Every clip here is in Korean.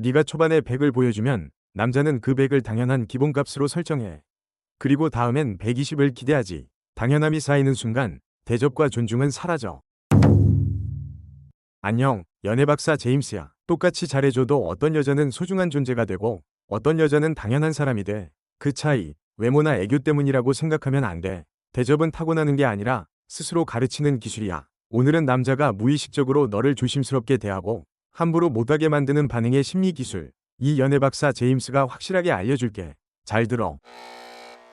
네가 초반에 100을 보여주면 남자는 그 100을 당연한 기본값으로 설정해. 그리고 다음엔 120을 기대하지. 당연함이 쌓이는 순간 대접과 존중은 사라져. 안녕, 연애박사 제임스야. 똑같이 잘해줘도 어떤 여자는 소중한 존재가 되고 어떤 여자는 당연한 사람이 돼. 그 차이, 외모나 애교 때문이라고 생각하면 안 돼. 대접은 타고나는 게 아니라 스스로 가르치는 기술이야. 오늘은 남자가 무의식적으로 너를 조심스럽게 대하고 함부로 못하게 만드는 반응의 심리 기술. 이 연애 박사 제임스가 확실하게 알려줄게. 잘 들어.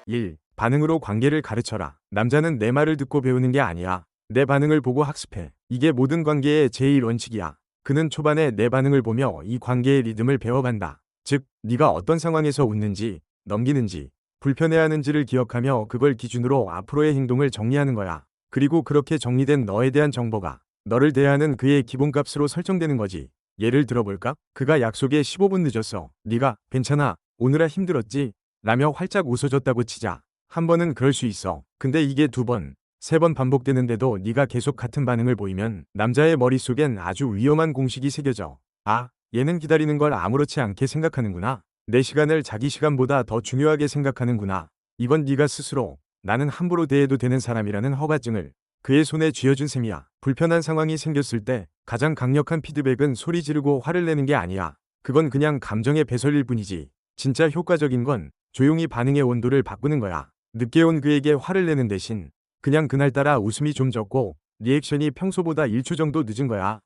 1. 반응으로 관계를 가르쳐라. 남자는 내 말을 듣고 배우는 게 아니야. 내 반응을 보고 학습해. 이게 모든 관계의 제일 원칙이야. 그는 초반에 내 반응을 보며 이 관계의 리듬을 배워간다. 즉, 네가 어떤 상황에서 웃는지, 넘기는지, 불편해하는지를 기억하며 그걸 기준으로 앞으로의 행동을 정리하는 거야. 그리고 그렇게 정리된 너에 대한 정보가 너를 대하는 그의 기본값으로 설정되는 거지. 예를 들어볼까? 그가 약속에 15분 늦었어. 네가 괜찮아. 오느라 힘들었지? 라며 활짝 웃어줬다고 치자. 한 번은 그럴 수 있어. 근데 이게 두 번, 세 번 반복되는데도 네가 계속 같은 반응을 보이면 남자의 머릿속엔 아주 위험한 공식이 새겨져. 아, 얘는 기다리는 걸 아무렇지 않게 생각하는구나. 내 시간을 자기 시간보다 더 중요하게 생각하는구나. 이건 네가 스스로 나는 함부로 대해도 되는 사람이라는 허가증을 그의 손에 쥐어준 셈이야. 불편한 상황이 생겼을 때 가장 강력한 피드백은 소리 지르고 화를 내는 게 아니야. 그건 그냥 감정의 배설일 뿐이지. 진짜 효과적인 건 조용히 반응의 온도를 바꾸는 거야. 늦게 온 그에게 화를 내는 대신 그냥 그날따라 웃음이 좀 적고 리액션이 평소보다 1초 정도 늦은 거야.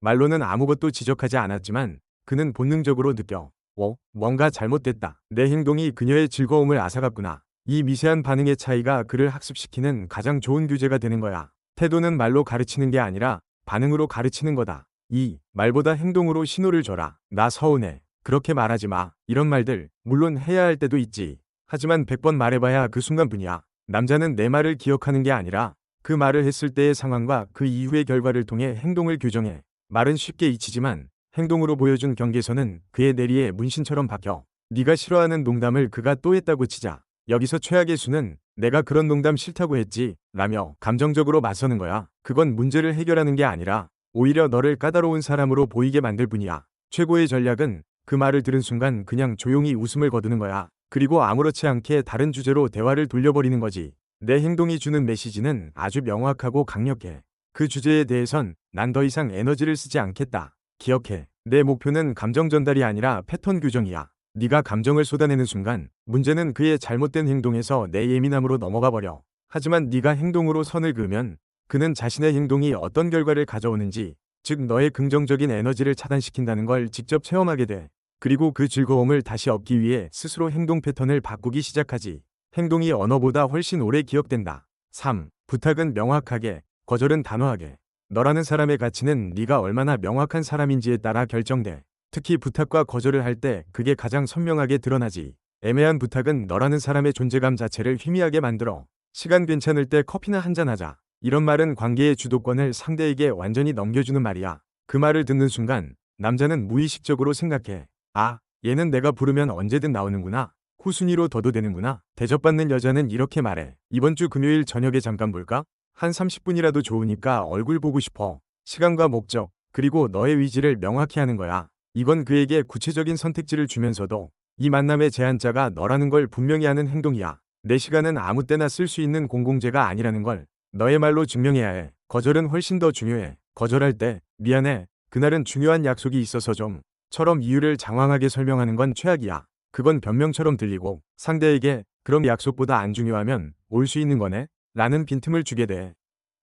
말로는 아무것도 지적하지 않았지만 그는 본능적으로 느껴. 어, 뭔가 잘못됐다. 내 행동이 그녀의 즐거움을 앗아갔구나. 이 미세한 반응의 차이가 그를 학습시키는 가장 좋은 규제가 되는 거야. 태도는 말로 가르치는 게 아니라 반응으로 가르치는 거다. 2. 말보다 행동으로 신호를 줘라. 나 서운해. 그렇게 말하지 마. 이런 말들, 물론 해야 할 때도 있지. 하지만 100번 말해봐야 그 순간뿐이야. 남자는 내 말을 기억하는 게 아니라 그 말을 했을 때의 상황과 그 이후의 결과를 통해 행동을 교정해. 말은 쉽게 잊히지만 행동으로 보여준 경계선은 그의 내리에 문신처럼 박혀. 네가 싫어하는 농담을 그가 또 했다고 치자. 여기서 최악의 수는 내가 그런 농담 싫다고 했지 라며 감정적으로 맞서는 거야. 그건 문제를 해결하는 게 아니라 오히려 너를 까다로운 사람으로 보이게 만들 뿐이야. 최고의 전략은 그 말을 들은 순간 그냥 조용히 웃음을 거두는 거야. 그리고 아무렇지 않게 다른 주제로 대화를 돌려버리는 거지. 내 행동이 주는 메시지는 아주 명확하고 강력해. 그 주제에 대해선 난 더 이상 에너지를 쓰지 않겠다. 기억해. 내 목표는 감정 전달이 아니라 패턴 교정이야. 네가 감정을 쏟아내는 순간 문제는 그의 잘못된 행동에서 내 예민함으로 넘어가 버려. 하지만 네가 행동으로 선을 그으면 그는 자신의 행동이 어떤 결과를 가져오는지, 즉 너의 긍정적인 에너지를 차단시킨다는 걸 직접 체험하게 돼. 그리고 그 즐거움을 다시 얻기 위해 스스로 행동 패턴을 바꾸기 시작하지. 행동이 언어보다 훨씬 오래 기억된다. 3. 부탁은 명확하게, 거절은 단호하게. 너라는 사람의 가치는 네가 얼마나 명확한 사람인지에 따라 결정돼. 특히 부탁과 거절을 할 때 그게 가장 선명하게 드러나지. 애매한 부탁은 너라는 사람의 존재감 자체를 희미하게 만들어. 시간 괜찮을 때 커피나 한잔 하자. 이런 말은 관계의 주도권을 상대에게 완전히 넘겨주는 말이야. 그 말을 듣는 순간 남자는 무의식적으로 생각해. 아, 얘는 내가 부르면 언제든 나오는구나. 후순위로 둬도 되는구나. 대접받는 여자는 이렇게 말해. 이번 주 금요일 저녁에 잠깐 볼까? 한 30분이라도 좋으니까 얼굴 보고 싶어. 시간과 목적, 그리고 너의 의지를 명확히 하는 거야. 이건 그에게 구체적인 선택지를 주면서도 이 만남의 제한자가 너라는 걸 분명히 하는 행동이야. 내 시간은 아무 때나 쓸 수 있는 공공재가 아니라는 걸 너의 말로 증명해야 해. 거절은 훨씬 더 중요해. 거절할 때 미안해. 그날은 중요한 약속이 있어서 좀 처럼 이유를 장황하게 설명하는 건 최악이야. 그건 변명처럼 들리고 상대에게 그럼 약속보다 안 중요하면 올 수 있는 거네? 라는 빈틈을 주게 돼.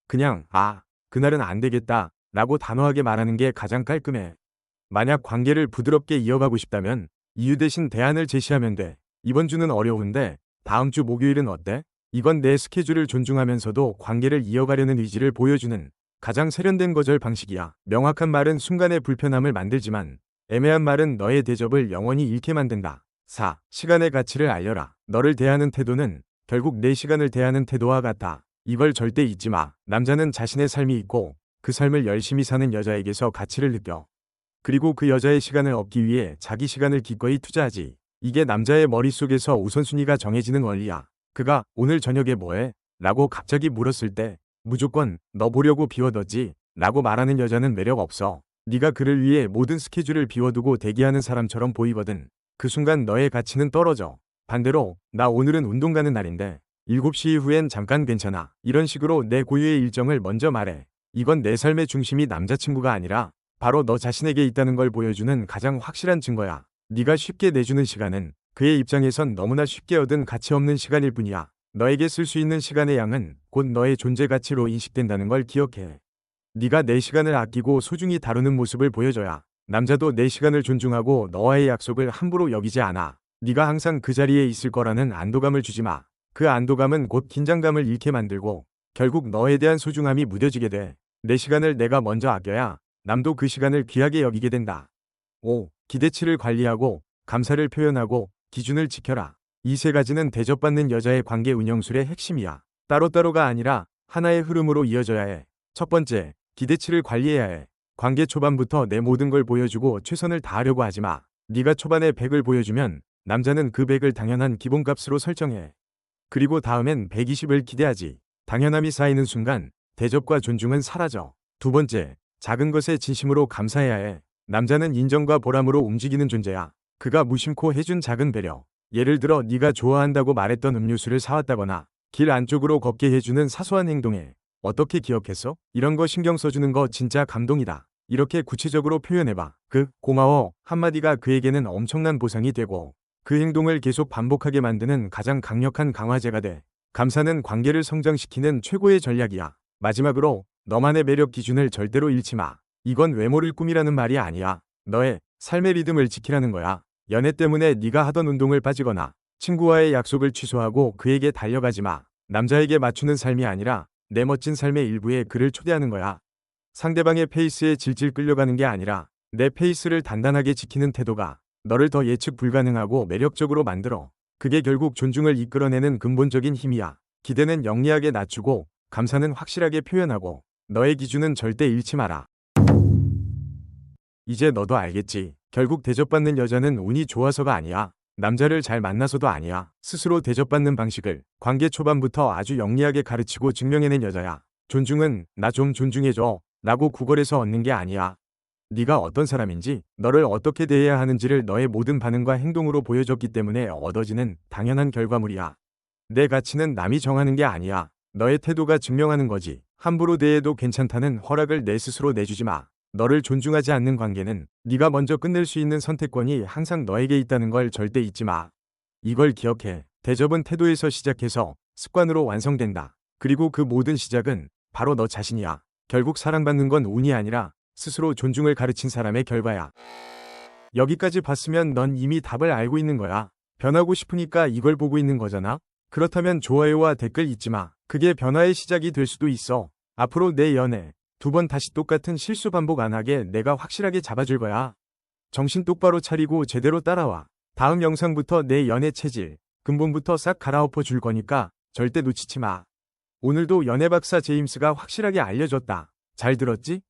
그냥 아 그날은 안 되겠다 라고 단호하게 말하는 게 가장 깔끔해. 만약 관계를 부드럽게 이어가고 싶다면 이유 대신 대안을 제시하면 돼. 이번 주는 어려운데 다음 주 목요일은 어때? 이건 내 스케줄을 존중하면서도 관계를 이어가려는 의지를 보여주는 가장 세련된 거절 방식이야. 명확한 말은 순간의 불편함을 만들지만 애매한 말은 너의 대접을 영원히 잃게 만든다. 4. 시간의 가치를 알려라. 너를 대하는 태도는 결국 내 시간을 대하는 태도와 같다. 이걸 절대 잊지 마. 남자는 자신의 삶이 있고 그 삶을 열심히 사는 여자에게서 가치를 느껴. 그리고 그 여자의 시간을 얻기 위해 자기 시간을 기꺼이 투자하지. 이게 남자의 머릿속에서 우선순위가 정해지는 원리야. 그가 오늘 저녁에 뭐해? 라고 갑자기 물었을 때 무조건 너 보려고 비워뒀지? 라고 말하는 여자는 매력 없어. 네가 그를 위해 모든 스케줄을 비워두고 대기하는 사람처럼 보이거든. 그 순간 너의 가치는 떨어져. 반대로 나 오늘은 운동 가는 날인데 7시 이후엔 잠깐 괜찮아. 이런 식으로 내 고유의 일정을 먼저 말해. 이건 내 삶의 중심이 남자친구가 아니라 바로 너 자신에게 있다는 걸 보여주는 가장 확실한 증거야. 네가 쉽게 내주는 시간은 그의 입장에선 너무나 쉽게 얻은 가치 없는 시간일 뿐이야. 너에게 쓸 수 있는 시간의 양은 곧 너의 존재 가치로 인식된다는 걸 기억해. 네가 내 시간을 아끼고 소중히 다루는 모습을 보여줘야 남자도 내 시간을 존중하고 너와의 약속을 함부로 여기지 않아. 네가 항상 그 자리에 있을 거라는 안도감을 주지 마. 그 안도감은 곧 긴장감을 잃게 만들고 결국 너에 대한 소중함이 무뎌지게 돼. 내 시간을 내가 먼저 아껴야 남도 그 시간을 귀하게 여기게 된다. 5. 기대치를 관리하고 감사를 표현하고 기준을 지켜라. 이 세 가지는 대접받는 여자의 관계 운영술의 핵심이야. 따로따로가 아니라 하나의 흐름으로 이어져야 해. 첫 번째, 기대치를 관리해야 해. 관계 초반부터 내 모든 걸 보여주고 최선을 다하려고 하지 마. 네가 초반에 100을 보여주면 남자는 그 100을 당연한 기본값으로 설정해. 그리고 다음엔 120을 기대하지. 당연함이 쌓이는 순간 대접과 존중은 사라져. 두 번째, 작은 것에 진심으로 감사해야 해. 남자는 인정과 보람으로 움직이는 존재야. 그가 무심코 해준 작은 배려. 예를 들어 네가 좋아한다고 말했던 음료수를 사왔다거나 길 안쪽으로 걷게 해주는 사소한 행동에 어떻게 기억했어? 이런 거 신경 써주는 거 진짜 감동이다. 이렇게 구체적으로 표현해봐. 그 고마워 한마디가 그에게는 엄청난 보상이 되고 그 행동을 계속 반복하게 만드는 가장 강력한 강화제가 돼. 감사는 관계를 성장시키는 최고의 전략이야. 마지막으로 너만의 매력 기준을 절대로 잃지 마. 이건 외모를 꾸미라는 말이 아니야. 너의 삶의 리듬을 지키라는 거야. 연애 때문에 네가 하던 운동을 빠지거나 친구와의 약속을 취소하고 그에게 달려가지 마. 남자에게 맞추는 삶이 아니라 내 멋진 삶의 일부에 그를 초대하는 거야. 상대방의 페이스에 질질 끌려가는 게 아니라 내 페이스를 단단하게 지키는 태도가 너를 더 예측 불가능하고 매력적으로 만들어. 그게 결국 존중을 이끌어내는 근본적인 힘이야. 기대는 영리하게 낮추고 감사는 확실하게 표현하고 너의 기준은 절대 잃지 마라. 이제 너도 알겠지. 결국 대접받는 여자는 운이 좋아서가 아니야. 남자를 잘 만나서도 아니야. 스스로 대접받는 방식을 관계 초반부터 아주 영리하게 가르치고 증명해낸 여자야. 존중은 나 좀 존중해줘 라고 구걸해서 얻는 게 아니야. 네가 어떤 사람인지 너를 어떻게 대해야 하는지를 너의 모든 반응과 행동으로 보여줬기 때문에 얻어지는 당연한 결과물이야. 내 가치는 남이 정하는 게 아니야. 너의 태도가 증명하는 거지. 함부로 대해도 괜찮다는 허락을 내 스스로 내주지 마. 너를 존중하지 않는 관계는 네가 먼저 끝낼 수 있는 선택권이 항상 너에게 있다는 걸 절대 잊지 마. 이걸 기억해. 대접은 태도에서 시작해서 습관으로 완성된다. 그리고 그 모든 시작은 바로 너 자신이야. 결국 사랑받는 건 운이 아니라 스스로 존중을 가르친 사람의 결과야. 여기까지 봤으면 넌 이미 답을 알고 있는 거야. 변하고 싶으니까 이걸 보고 있는 거잖아. 그렇다면 좋아요와 댓글 잊지 마. 그게 변화의 시작이 될 수도 있어. 앞으로 내 연애, 두 번 다시 똑같은 실수 반복 안 하게 내가 확실하게 잡아줄 거야. 정신 똑바로 차리고 제대로 따라와. 다음 영상부터 내 연애 체질, 근본부터 싹 갈아엎어 줄 거니까 절대 놓치지 마. 오늘도 연애 박사 제임스가 확실하게 알려줬다. 잘 들었지?